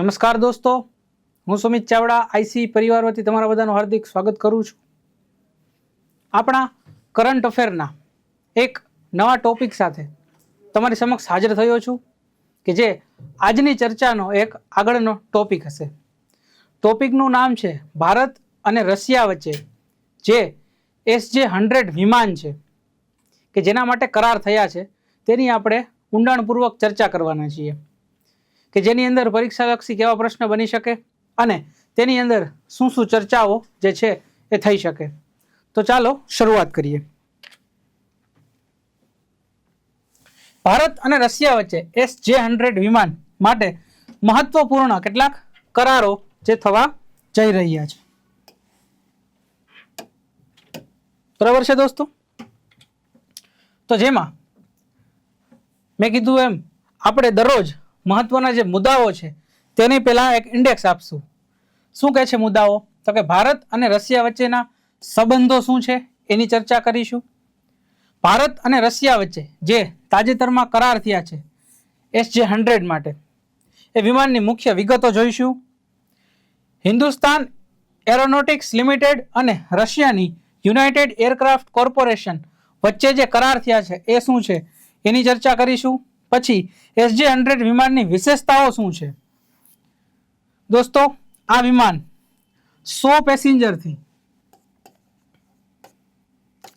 નમસ્કાર દોસ્તો, હું સુમિત ચાવડા, આઈસી પરિવાર વતી તમારા બધાનું હાર્દિક સ્વાગત કરું છું. આપણા કરંટ અફેરના એક નવા ટોપિક સાથે તમારી સમક્ષ હાજર થયો છું કે જે આજની ચર્ચાનો એક આગળનો ટોપિક હશે. ટોપિકનું નામ છે ભારત અને રશિયા વચ્ચે જે એસજે હંડ્રેડ વિમાન છે કે જેના માટે કરાર થયા છે તેની આપણે ઊંડાણપૂર્વક ચર્ચા કરવાના છીએ. કે જેની અંદર પરીક્ષાલક્ષી કેવા પ્રશ્ન બની શકે અને તેની અંદર શું શું ચર્ચાઓ જે છે એ થઈ શકે. તો ચાલો શરૂઆત કરીએ. ભારત અને રશિયા વચ્ચે એસ જે હંડ્રેડ વિમાન માટે મહત્વપૂર્ણ કેટલાક કરારો જે થવા જઈ રહ્યા છે. બરાબર છે દોસ્તો? તો જેમાં મેં કીધું એમ, આપણે દરરોજ મહત્વના જે મુદ્દાઓ છે, તેની પહેલાં એક ઇન્ડેક્સ આપશું. શું કહે છે મુદ્દાઓ? તો કે ભારત અને રશિયા વચ્ચેના સંબંધો શું છે? એની ચર્ચા કરીશું. ભારત અને રશિયા વચ્ચે જે તાજેતરમાં કરાર થયા છે, એસ જે હંડ્રેડ માટે, એ વિમાનની મુખ્ય વિગતો જોઈશું. હિન્દુસ્તાન એરોનોટિક્સ લિમિટેડ અને રશિયાની યુનાઇટેડ એરક્રાફ્ટ કોર્પોરેશન વચ્ચે જે કરાર થયા છે, એ શું છે? એની ચર્ચા કરીશું. પછી એસજી હંડ્રેડ વિમાનની વિશેષતાઓ શું છે? દોસ્તો, આ વિમાન સો પેસેન્જરથી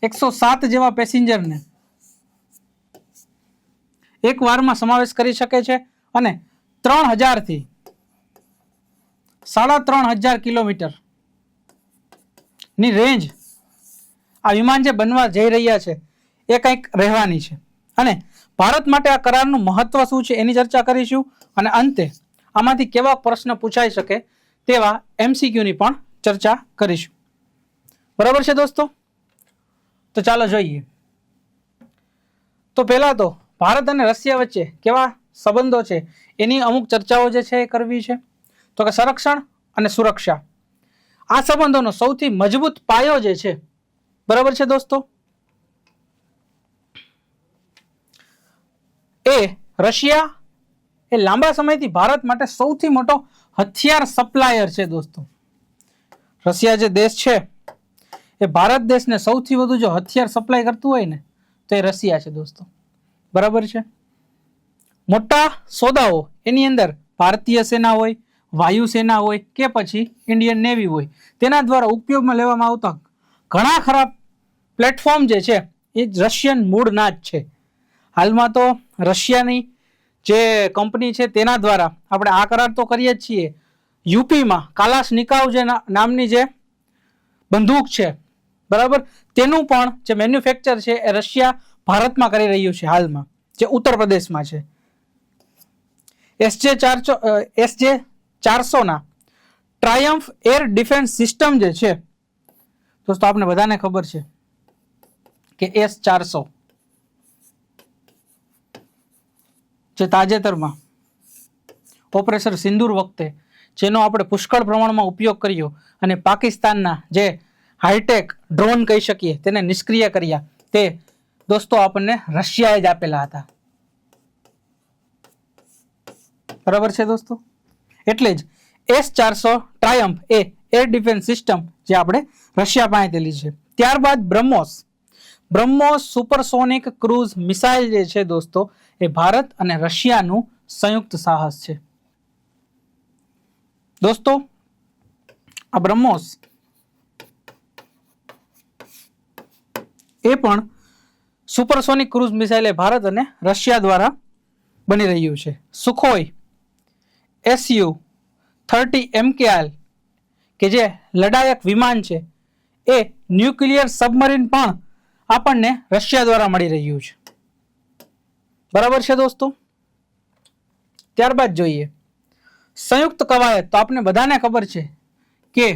એકસો સાત જેવા પેસેન્જરને એક વારમાં સમાવેશ કરી શકે છે અને ત્રણ હજારથી સાડા ત્રણ હજાર કિલોમીટરની રેન્જ આ વિમાન જે બનવા જઈ રહ્યા છે એ કંઈક રહેવાની છે. અને ભારત માટે આ કરારનું મહત્વ શું છે એની ચર્ચા કરીશું અને અંતે આમાંથી કેવા પ્રશ્ન પૂછાઈ શકે તેવા એમસીક્યુની પણ ચર્ચા કરીશું. બરાબર છે દોસ્તો? તો ચાલો જોઈએ. તો પહેલાં તો ભારત અને રશિયા વચ્ચે કેવા સંબંધો છે? એની અમુક ચર્ચાઓ જે છે એ કરવી છે. તો કે સંરક્ષણ અને સુરક્ષા. આ સંબંધોનો સૌથી મજબૂત પાયો જે છે. બરાબર છે દોસ્તો? એ રશિયા એ લાંબા સમયથી ભારત માટે સૌથી મોટો હથિયાર સપ્લાયર છે દોસ્તો. રશિયા જે દેશ છે, એ ભારત દેશને સૌથી વધુ જો હથિયાર સપ્લાય કરતું હોય ને, તો એ રશિયા છે દોસ્તો. બરાબર છે? મોટા સોદાઓ એની અંદર ભારતીય સેના હોય, વાયુ સેના હોય કે પછી ઇન્ડિયન નેવી હોય, તેના દ્વારા ઉપયોગમાં લેવામાં આવતા ઘણા ખરા પ્લેટફોર્મ જે છે, એ રશિયન મૂળના જ છે. હાલમાં તો રશિયાની જે કંપની છે તેના દ્વારા આપણે આ કરાર તો કરીએ જ છીએ. યુપીમાં કાલાસ નિકાવ જે નામની જે બંદૂક છે, બરાબર? તેનું પણ જે મેન્યુફેક્ચર છે એ રશિયા ભારતમાં કરી રહ્યું છે હાલમાં, જે ઉત્તર પ્રદેશમાં છે. એસજે ચારસો એસજે ચારસોના ટ્રાયમ્ફ એર ડિફેન્સ સિસ્ટમ જે છે, દોસ્તો આપણે બધાને ખબર છે કે એસ ચારસો જે તાજેતરમાં ઓપરેશન સિંદૂર વખતે, જેનો આપણે પુષ્કળ પ્રમાણમાં ઉપયોગ કર્યો અને પાકિસ્તાનના જે હાઈટેક ડ્રોન કહી શકીએ, તેને નિષ્ક્રિય કર્યા, તે દોસ્તો આપણને રશિયાએ જ આપેલા હતા. બરાબર છે દોસ્તો? એટલે જ એસ ચારસો ટ્રાયમ્પ એ એર ડિફેન્સ સિસ્ટમ જે આપણે રશિયા પાસેથી લીધી છે. ત્યારબાદ BrahMos. BrahMos supersonic cruise missile જે છે દોસ્તો એ ભારત અને રશિયાનું સંયુક્ત સાહસ છે. દોસ્તો, આ બ્રહ્મોસ એ પણ સુપરસોનિક ક્રૂઝ મિસાઇલ એ ભારત અને રશિયા દ્વારા બની રહ્યું છે. સુખોઈ, એસયુ, થર્ટી એમકેઆલ કે જે લડાયક વિમાન છે, એ ન્યુક્લિયર સબમરીન પણ આપણને રશિયા દ્વારા મળી રહ્યું છે. બરાબર છે દોસ્તો? ત્યારબાદ જોઈએ. સંયુક્ત કવાયત, તો આપને બધાને ખબર છે કે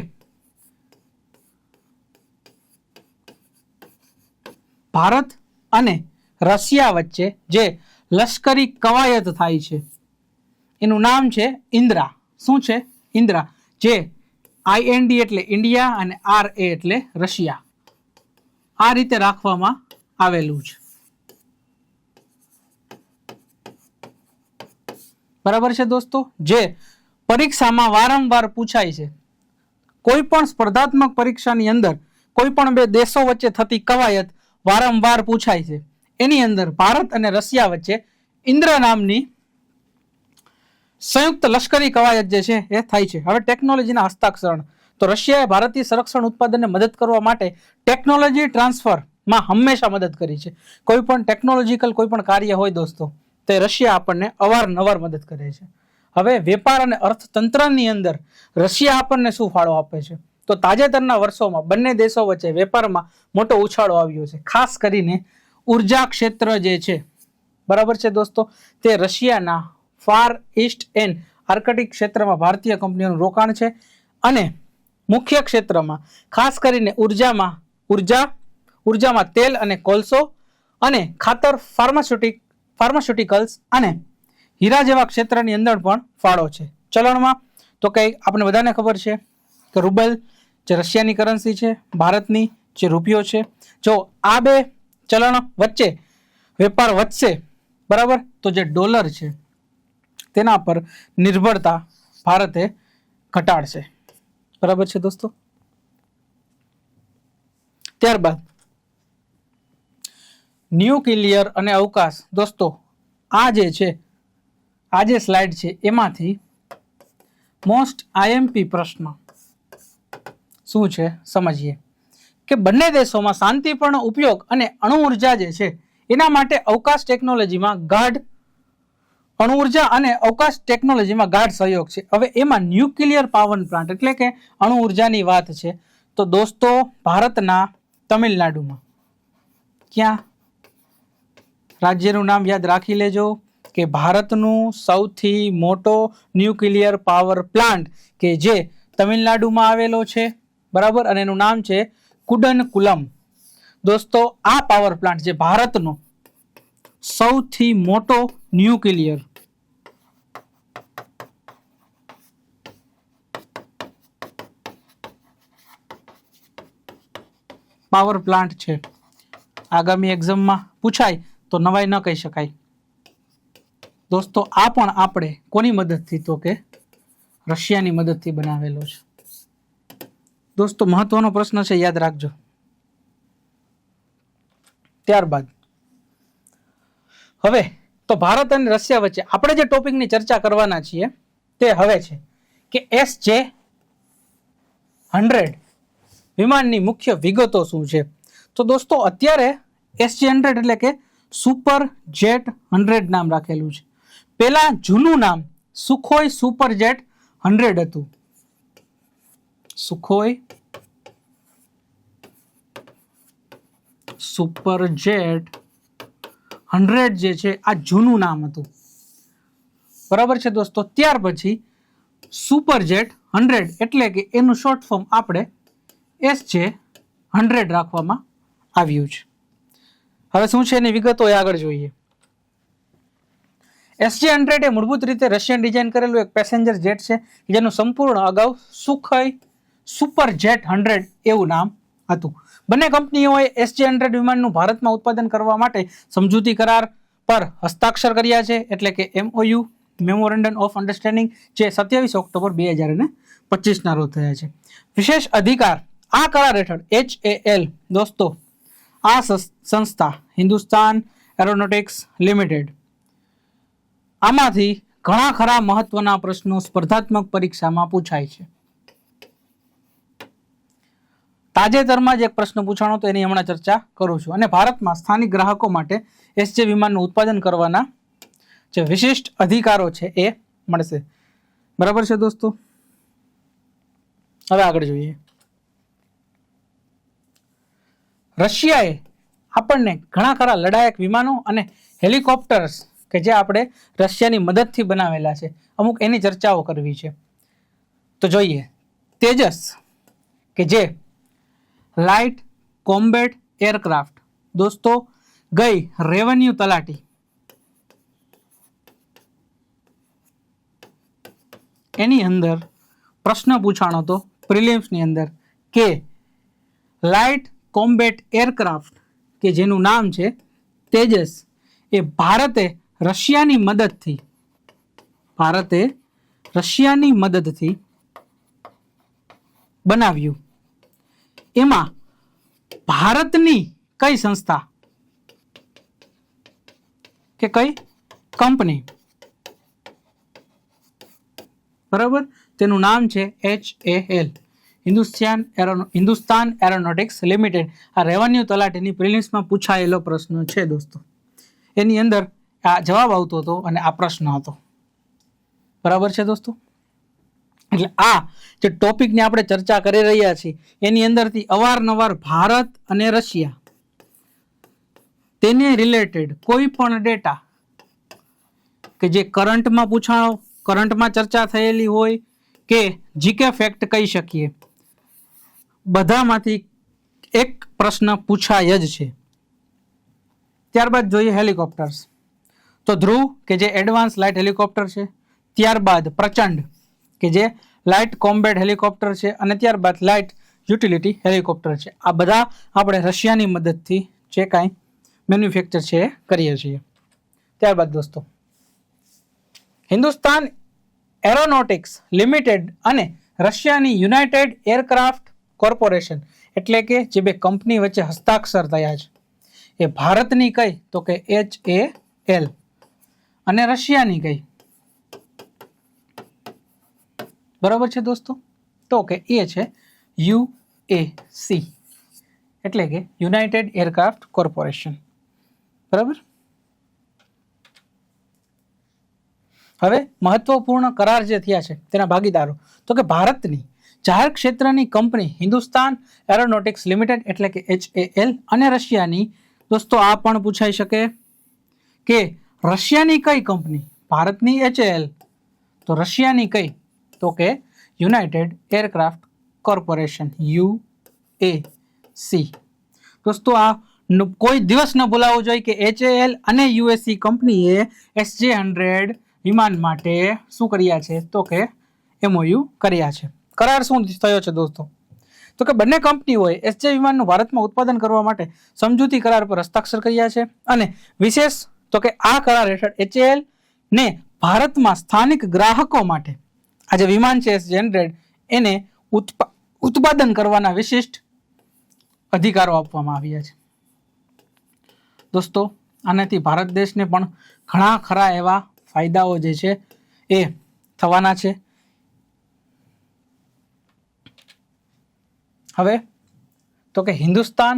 ભારત અને રશિયા વચ્ચે જે લશ્કરી કવાયત થાય છે, એનું નામ છે ઇન્દ્રા. શું છે? ઇન્દ્રા. જે આઈએનડી એટલે ઇન્ડિયા અને આર એ એટલે રશિયા. આ રીતે રાખવામાં આવેલું છે. બરાબર છે દોસ્તો? જે પરીક્ષામાં વારંવાર પૂછાય છે. કોઈ પણ સ્પર્ધાત્મક પરીક્ષાની અંદર કોઈ પણ બે દેશો વચ્ચે થતી કવાયત વારંવાર પૂછાય છે. એની અંદર ભારત અને રશિયા વચ્ચે ઇન્દ્ર નામની સંયુક્ત લશ્કરી કવાયત જે છે એ થાય છે. હવે ટેકનોલોજીના હસ્તાક્ષરણ. તો રશિયાએ ભારતીય સંરક્ષણ ઉત્પાદનને મદદ કરવા માટે ટેકનોલોજી ટ્રાન્સફરમાં હંમેશા મદદ કરી છે. કોઈ પણ ટેકનોલોજીકલ કોઈ પણ કાર્ય હોય દોસ્તો તે રશિયા આપણને અવારનવાર મદદ કરે છે. હવે વેપાર અને અર્થતંત્રની અંદર રશિયા આપણને શું ફાળો આપે છે? તો તાજેતરના વર્ષોમાં બંને દેશો વચ્ચે વેપારમાં મોટો ઉછાળો આવ્યો છે. ખાસ કરીને ઊર્જા ક્ષેત્ર જે છે, બરાબર છે દોસ્તો? તે રશિયાના ફાર ઈસ્ટ એન્ડ આર્કટિક ક્ષેત્રમાં ભારતીય કંપનીઓનું રોકાણ છે અને મુખ્ય ક્ષેત્રમાં ખાસ કરીને ઉર્જામાં ઊર્જા, ઉર્જામાં તેલ અને કોલસો અને ખાતર ફાર્માસ્યુટિક ફાર્માસ્યુટિકલ્સ અને હીરા જેવા ક્ષેત્રની અંદર પણ ફાળો છે. ચલણમાં તો કંઈ આપણે બધાને ખબર છે કે રૂબલ જે રશિયાની કરન્સી છે, ભારતની જે રૂપિયો છે, જો આ બે ચલણ વચ્ચે વેપાર વધશે, બરાબર? તો જે ડોલર છે, તેના પર નિર્ભરતા ભારતે ઘટાડશે. બરાબર છે દોસ્તો? ત્યારબાદ ન્યુક્લિયર અને અવકાશ. દોસ્તો, આ જે છે, આ જે સ્લાઇડ છે, એમાંથી મોસ્ટ આઈએમપી પ્રશ્ન શું છે, સમજીએ. કે બંને દેશોમાં શાંતિપૂર્ણ ઉપયોગ અને અણુ ઊર્જા જે છે, એના માટે અવકાશ ટેકનોલોજીમાં ગાઢ અણુ ઊર્જા અને અવકાશ ટેકનોલોજીમાં ગાઢ સહયોગ છે. હવે એમાં ન્યુક્લિયર પાવર પ્લાન્ટ એટલે કે અણુ ઉર્જાની વાત છે. તો દોસ્તો, ભારતના તમિલનાડુમાં ક્યાં રાજ્યનું નામ યાદ રાખી લેજો કે ભારતનું સૌથી મોટો ન્યુક્લિયર પાવર પ્લાન્ટ કે જે તમિલનાડુમાં આવેલો છે, બરાબર? અને એનું નામ છે કુડનકુલમ. દોસ્તો, આ પાવર પ્લાન્ટ જે ભારતનો સૌથી મોટો ન્યુક્લિયર પાવર પ્લાન્ટ છે. આગામી એક્ઝામમાં પૂછાય તો નવાઈ ન કહી શકાય. દોસ્તો, આ પણ આપણે કોની મદદથી તો કે રશિયાની મદદથી બનાવેલો છે. દોસ્તો, મહત્વનો પ્રશ્ન છે, યાદ રાખજો. ત્યારબાદ, હવે તો ભારત અને રશિયા વચ્ચે આપણે જે ટોપિકની ચર્ચા કરવાના છીએ તે હવે છે કે એસ જે હંડ્રેડ વિમાનની મુખ્ય વિગતો શું છે? તો દોસ્તો, અત્યારે એસજી હંડ્રેડ એટલે કે સુપર જેટ હંડ્રેડ નામ રાખેલું છે. પહેલાં જૂનું નામ સુખોઈ સુપર જેટ હંડ્રેડ હતું. સુખોઈ સુપર જેટ હંડ્રેડ જે છે, આ જૂનું નામ હતું. બરાબર છે દોસ્તો? ત્યાર પછી સુપર જેટ હંડ્રેડ એટલે કે એનું શોર્ટ ફોર્મ આપણે એસ જે હંડ્રેડ રાખવામાં આવ્યું છે. હવે શું છે એની વિગતો એ આગળ જોઈએ. એસજી હંડ્રેડ એ મૂળભૂત રીતે રશિયન ડિઝાઇન કરેલું એક પેસેન્જર જેટ છે, જેનું સંપૂર્ણ અગાઉ સુખઈ સુપર જેટ હંડ્રેડ એવું નામ હતું. બંને કંપનીઓએ એસજી હંડ્રેડ વિમાનનું ભારતમાં ઉત્પાદન કરવા માટે સમજૂતી કરાર પર હસ્તાક્ષર કર્યા છે, એટલે કે એમઓયુ મેમોરેન્ડમ ઓફ અન્ડરસ્ટેન્ડિંગ જે સત્યાવીસ ઓક્ટોબર બે હજાર અને પચીસના રોજ થયા છે. વિશેષ અધિકાર આ કરાર હેઠળ એચ એ એલ દોસ્તો આ સસ- સંસ્થા હિન્દુસ્તાન એરોનોટિક્સ લિમિટેડ. આમાંથી ઘણા ખરા મહત્વના પ્રશ્નો સ્પર્ધાત્મક પરીક્ષામાં પૂછાય છે. તાજેતરમાં જ એક પ્રશ્ન પૂછાણો તો એની હમણાં ચર્ચા કરું છું. અને ભારતમાં સ્થાનિક ગ્રાહકો માટે એસજે વિમાનનું ઉત્પાદન કરવાના જે વિશિષ્ટ અધિકારો છે એ મળશે. બરાબર છે દોસ્તો? હવે આગળ જોઈએ. રશિયાએ આપણને ઘણા ખરા લડાયક વિમાનો અને હેલિકોપ્ટર્સ કે જે આપણે રશિયાની મદદથી બનાવેલા છે, અમુક એની ચર્ચાઓ કરવી છે. તો જોઈએ, તેજસ કે જે લાઇટ કોમ્બેટ એરક્રાફ્ટ. દોસ્તો, ગઈ રેવન્યુ તલાટી. એની અંદર પ્રશ્ન પૂછાણો તો પ્રિલિમ્સની અંદર કે લાઇટ કોમ્બેટ એરક્રાફ્ટ, કે જેનું નામ છે તેજસ, એ ભારતે રશિયાની મદદથી, ભારતે રશિયાની મદદથી બનાવ્યું. એમાં ભારતની કઈ સંસ્થા? કે કઈ? કંપની. બરાબર? તેનું નામ છે H A L. Hindustan aero, Hindustan aeronautics limited આ રેવન્યુ તલાટીની પ્રિલિમ્સમાં પૂછાયેલો પ્રશ્ન છે દોસ્તો. એની અંદર આ જવાબ આવતો હતો અને આ પ્રશ્ન હતો. બરાબર છે દોસ્તો? એટલે આ જે ટોપિકની આપણે ચર્ચા કરી રહ્યા છીએ, એની અંદરથી અવારનવાર ભારત અને રશિયા તેને રિલેટેડ કોઈ પણ ડેટા કે જે કરંટમાં પૂછાણો કરંટમાં ચર્ચા થયેલી હોય કે જીકે ફેક્ટ કહી શકીએ બધામાંથી એક પ્રશ્ન પૂછાય જ છે. ત્યારબાદ જોઈએ હેલિકોપ્ટર્સ. તો ધ્રુવ, કે જે એડવાન્સ લાઇટ હેલિકોપ્ટર છે, ત્યારબાદ પ્રચંડ, કે જે લાઇટ કોમ્બેટ હેલિકોપ્ટર છે, અને ત્યારબાદ લાઇટ યુટિલિટી હેલિકોપ્ટર છે. આ બધા આપણે રશિયાની મદદથી જે કાંઈ મેન્યુફેક્ચર છે કરીએ છીએ. ત્યારબાદ દોસ્તો, હિન્દુસ્તાન એરોનોટિક્સ લિમિટેડ અને રશિયાની યુનાઇટેડ એરક્રાફ્ટ કોર્પોરેશન એટલે કે જે બે કંપની વચ્ચે હસ્તાક્ષર થયા છે. એ ભારતની કઈ તો કે એચ એ એલ અને રશિયાની કઈ. બરાબર છે દોસ્તો? તો કે એ છે યુ એ સી એટલે કે યુનાઇટેડ એરક્રાફ્ટ કોર્પોરેશન. બરાબર? હવે મહત્વપૂર્ણ કરાર જે થયા છે તેના ભાગીદારો. તો કે ભારતની જાહેર ક્ષેત્રની કંપની હિન્દુસ્તાન એરોનોટિક્સ લિમિટેડ એટલે કે એચએએલ અને રશિયાની, દોસ્તો આ પણ પૂછાઈ શકે કે રશિયાની કઈ કંપની? ભારતની એચ એલ તો રશિયાની કઈ? તો કે united aircraft corporation U A C દોસ્તો આ કોઈ દિવસ ન ભૂલાવવું જોઈએ કે એચએએલ અને યુએસસી કંપનીએ એસજે હંડ્રેડ વિમાન માટે શું કર્યા છે? તો કે એમઓયુ કર્યા છે. કરાર શું થયો છે દોસ્તો? તો કે બંને કંપનીઓએ એસજે વિમાનનું ભારતમાં ઉત્પાદન કરવા માટે સમજૂતી કરાર પર હસ્તાક્ષર કર્યા છે અને વિશેષ તો કે આ કરાર હેઠળ એચએએલ ને ભારતમાં સ્થાનિક ગ્રાહકો માટે આ જે વિમાન છે જનરેટ હંડ્રેડ એને ઉત્પા- ઉત્પાદન કરવાના વિશિષ્ટ અધિકારો આપવામાં આવ્યા છે. દોસ્તો, આનાથી ભારત દેશને પણ ઘણા ખરા એવા ફાયદાઓ જે છે એ થવાના છે. હવે, તો કે હિન્દુસ્તાન,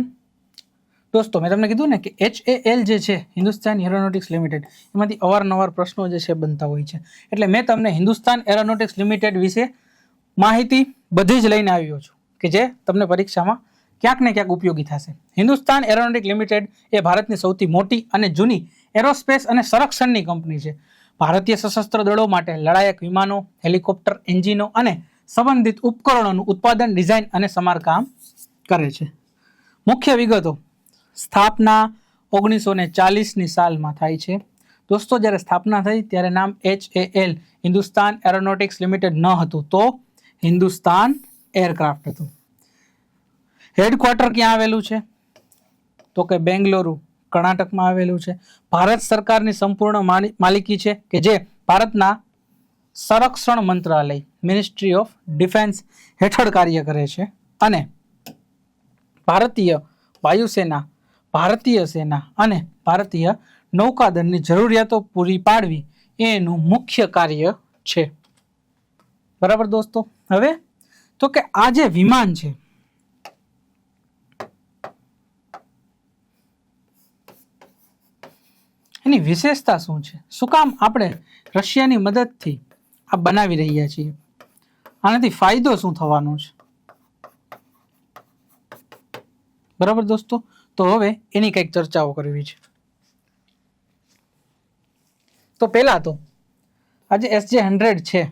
દોસ્તો, મેં તમને કીધું ને કે એચ એ એલ જે છે, હિન્દુસ્તાન એરોનોટિક્સ લિમિટેડ એમાંથી અવારનવાર પ્રશ્નો જે છે બનતા હોય છે. એટલે મેં તમને હિન્દુસ્તાન એરોનોટિક્સ લિમિટેડ વિશે માહિતી બધી જ લઈને આવ્યો છું, કે જે તમને પરીક્ષામાં ક્યાંક ને ક્યાંક ઉપયોગી થશે. હિન્દુસ્તાન એરોનોટિક લિમિટેડ એ ભારતની સૌથી મોટી અને જૂની એરોસ્પેસ અને સંરક્ષણની કંપની છે. ભારતીય સશસ્ત્ર દળો માટે લડાયક વિમાનો, હેલિકોપ્ટર, એન્જિનો અને સંબંધિત ઉપકરણોનું ઉત્પાદન, ડિઝાઇન અને સમારકામ કરે છે. મુખ્ય વિગતો. સ્થાપના ઓગણીસો ને ચાલીસની સાલમાં થાય છે. દોસ્તો, જ્યારે સ્થાપના થઈ, ત્યારે નામ H A L, Hindustan aeronautics limited ન હતું તો હિન્દુસ્તાન એરક્રાફ્ટ હતું. હેડક્વાર્ટર ક્યાં આવેલું છે? તો કે બેંગલોરુ, કર્ણાટકમાં આવેલું છે. ભારત સરકારની સંપૂર્ણ માલિ- માલિકી છે કે જે ભારતના સંરક્ષણ મંત્રાલય મિનિસ્ટ્રી ઓફ ડિફેન્સ હેઠળ કાર્ય કરે છે. અને ભારતીય વાયુસેના, ભારતીય સેના અને ભારતીય નૌકાદળની જરૂરિયાતો પૂરી પાડવી એનું મુખ્ય કાર્ય છે. બરાબર દોસ્તો? હવે તો કે આ જે વિમાન છે, એની વિશેષતા શું છે? શું કામ આપણે રશિયાની મદદથી આ બનાવી રહ્યા છીએ? આનાથી ફાયદો શું થવાનો છે? બરાબર દોસ્તો? તો હવે એની કંઈક ચર્ચાઓ કરવી છે. તો પહેલા તો, આજે એસજે હંડ્રેડ છે.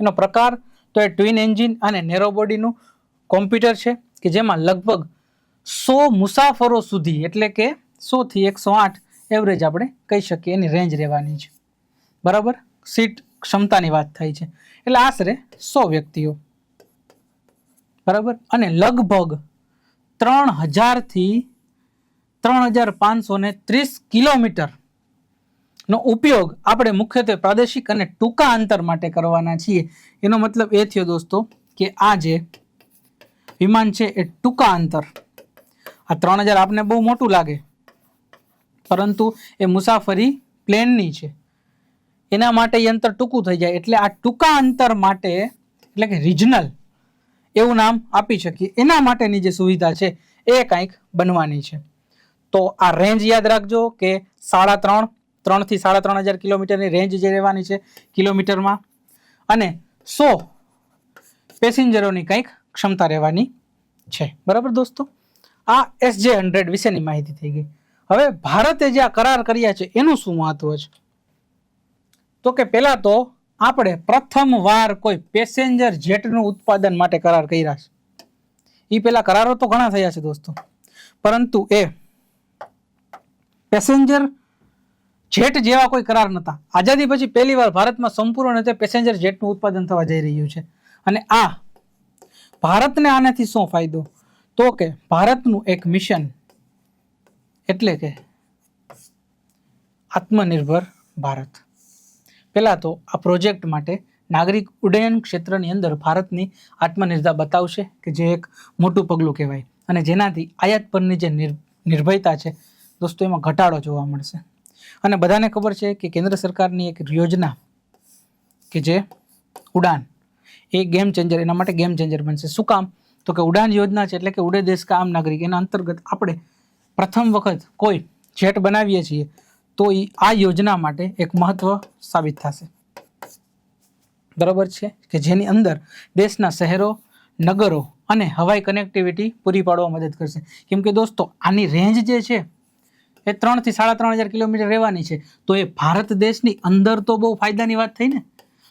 એનો પ્રકાર તો એ ટ્વિન એન્જિન અને નેરો બોડીનું કોમ્પ્યુટર છે કે જેમાં લગભગ સો મુસાફરો સુધી, એટલે કે સોથી એકસો આઠ એવરેજ આપણે કહી શકીએ, એની રેન્જ રહેવાની છે. બરાબર? સીટ ક્ષમતાની વાત થાય છે. એટલે આશરે સો વ્યક્તિઓ. બરાબર? અને લગભગ ત્રણ હજારથી ત્રણ હજાર પાંચસો ને ત્રીસ કિલોમીટર નો ઉપયોગ આપણે મુખ્યત્વે પ્રાદેશિક અને ટૂંકા અંતર માટે કરવાના છીએ. એનો મતલબ એ થયો દોસ્તો કે આ જે વિમાન છે એ ટૂંકા અંતર. આ ત્રણ હજાર આપને બહુ મોટું લાગે. પરંતુ એ મુસાફરી પ્લેનની છે. એના માટે એ અંતર ટૂંકું થઈ જાય. એટલે આ ટૂંકા અંતર માટે, એટલે કે રિજનલ એવું નામ આપી શકીએ. એના માટેની જે સુવિધા છે, એ કંઈક બનવાની છે. તો આ રેન્જ યાદ રાખજો કે સાડા ત્રણ ત્રણથી સાડા ત્રણ હજાર કિલોમીટરની રેન્જ જે રહેવાની છે કિલોમીટરમાં. અને સો પેસેન્જરોની કંઈક ક્ષમતા રહેવાની છે. બરાબર દોસ્તો? આ એસજે હંડ્રેડ વિશેની માહિતી થઈ ગઈ. હવે ભારતે જે આ કરાર કર્યા છે, એનું શું મહત્વ છે? તો કે પહેલાં તો આપણે પ્રથમ વાર કોઈ પેસેન્જર જેટનું ઉત્પાદન માટે કરાર કર્યા છે. એ પહેલાં કરારો તો ઘણા થયા છે દોસ્તો. પરંતુ એ પેસેન્જર જેટ જેવા કોઈ કરાર નહોતા આઝાદી પછી પહેલી વાર ભારતમાં સંપૂર્ણ રીતે પેસેન્જર જેટનું ઉત્પાદન થવા જઈ રહ્યું છે. અને આ ભારતને આનાથી શું ફાયદો? તો કે ભારતનું એક મિશન એટલે કે આત્મનિર્ભર ભારત. પહેલાં તો આ પ્રોજેક્ટ માટે નાગરિક ઉડ્ડયન ક્ષેત્રની અંદર ભારતની આત્મનિર્ભરતા બતાવશે, કે જે એક મોટું પગલું કહેવાય. અને જેનાથી આયાત પરની જે નિર, નિર્ભયતા છે, દોસ્તો, એમાં ઘટાડો જોવા મળશે. અને બધાને ખબર છે કે કેન્દ્ર સરકારની એક યોજના, કે જે ઉડાન, એ ગેમ ચેન્જર, એના માટે ગેમ ચેન્જર બનશે. શું કામ? તો કે ઉડાન યોજના છે એટલે કે ઉડે દેશ કા આમ નાગરિક, એના અંતર્ગત આપણે પ્રથમ વખત કોઈ જેટ બનાવીએ છીએ તો એ આ યોજના માટે એક મહત્વ સાબિત થશે. બરાબર છે કે જેની અંદર દેશના શહેરો, નગરો અને હવાઈ કનેક્ટિવિટી પૂરી પાડવા મદદ કરશે. કેમ કે દોસ્તો, આની રેન્જ જે છે, એ ત્રણથી સાડા ત્રણ હજાર કિલોમીટર રહેવાની છે. તો એ ભારત દેશની અંદર તો બહુ ફાયદાની વાત થઈ ને?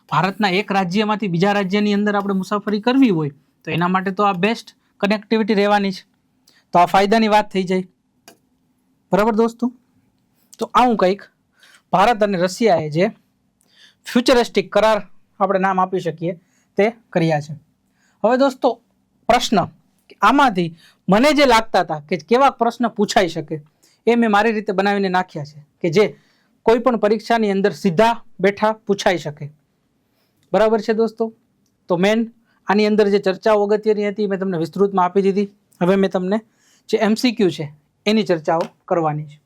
ભારતના એક રાજ્યમાંથી બીજા રાજ્યની અંદર આપણે મુસાફરી કરવી હોય, તો એના માટે તો આ બેસ્ટ કનેક્ટિવિટી રહેવાની છે. તો આ ફાયદાની વાત થઈ જાય. બરાબર દોસ્તો? તો આવું કંઈક ભારત અને રશિયાએ જે ફ્યુચરિસ્ટિક કરાર આપણે નામ આપી શકીએ તે કર્યા છે. હવે દોસ્તો, પ્રશ્ન આમાંથી મને જે લાગતા હતા કે કેવા પ્રશ્ન પૂછાઈ શકે એ મેં મારી રીતે બનાવીને નાખ્યા છે કે જે કોઈ પણ પરીક્ષાની અંદર સીધા બેઠા પૂછાઈ શકે. બરાબર છે દોસ્તો? તો મેન આની અંદર જે ચર્ચાઓ અગત્યની હતી મેં તમને વિસ્તૃતમાં આપી દીધી. હવે મેં તમને જે એમસીક્યુ છે એની ચર્ચાઓ કરવાની છે.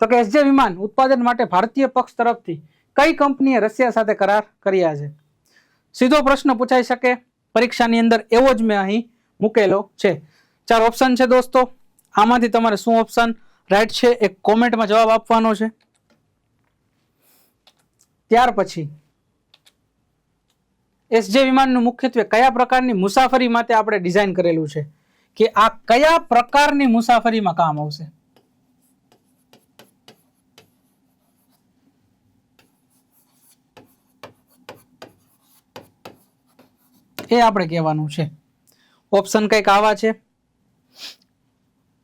તો કે એસજે વિમાન ઉત્પાદન માટે ભારતીય પક્ષ તરફથી કઈ કંપનીએ રશિયા સાથે કરાર કર્યા છે? સીધો પ્રશ્ન પૂછાઈ શકે. પરીક્ષાની અંદર એવો જ મેં અહીં મૂકેલો છે. ચાર ઓપ્શન છે દોસ્તો. આમાંથી તમારે શું ઓપ્શન રાઈટ છે એ કોમેન્ટમાં જવાબ આપવાનો છે. ત્યાર પછી એસજે વિમાનનું મુખ્યત્વે કયા પ્રકારની મુસાફરી માટે આપણે ડિઝાઇન કરેલું છે? કે આ કયા પ્રકારની મુસાફરીમાં કામ આવશે? એ આપણે કહેવાનું છે. ઓપ્શન કંઈક આવા છે.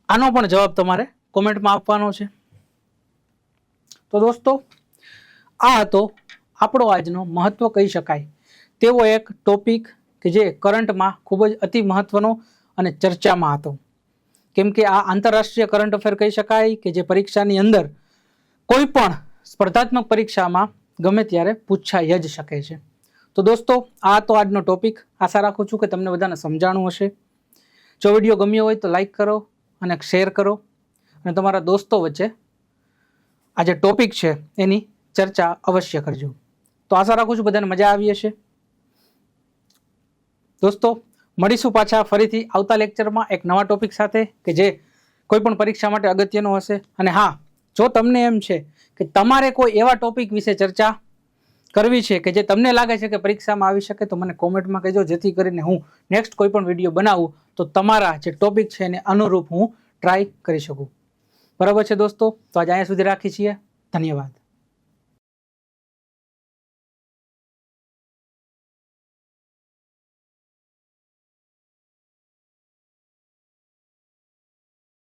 આનો પણ જવાબ તમારે કોમેન્ટમાં આપવાનો છે. તો દોસ્તો, આ હતો આપણો આજનો મહત્વ કહી શકાય. તેવો એક ટોપિક કે જે કરંટમાં ખૂબ જ અતિ મહત્વનો અને ચર્ચામાં હતો. કેમ કે આ આંતરરાષ્ટ્રીય કરંટ અફેર કહી શકાય કે જે પરીક્ષાની અંદર કોઈ પણ સ્પર્ધાત્મક પરીક્ષામાં ગમે ત્યારે પૂછાઈ જ શકે છે. તો દોસ્તો, આ તો આજનો ટોપિક આશા રાખું છું કે તમને બધાને સમજાણું હશે. જો વીડિયો ગમ્યો હોય તો લાઈક કરો અને શેર કરો. અને તમારા દોસ્તો વચ્ચે આ જે ટોપિક છે, એની ચર્ચા અવશ્ય કરજો. તો આશા રાખું છું બધાને મજા આવી હશે. દોસ્તો, મળીશું પાછા ફરીથી આવતા લેક્ચરમાં એક નવા ટોપિક સાથે કે જે કોઈ પણ પરીક્ષા માટે અગત્યનો હશે. અને હા, જો તમને એમ છે કે તમારે કોઈ એવા ટોપિક વિશે ચર્ચા કરવી છે કે જે તમને લાગે છે કે પરીક્ષામાં આવી શકે, તો મને કોમેન્ટમાં કહેજો. જેથી કરીને હું નેક્સ્ટ કોઈ પણ વીડિયો બનાવું, તો તમારા જે ટોપિક છે એને અનુરૂપ હું ટ્રાય કરી શકું. બરાબર છે દોસ્તો? તો આજે અહીંયા સુધી રાખી છીએ. ધન્યવાદ.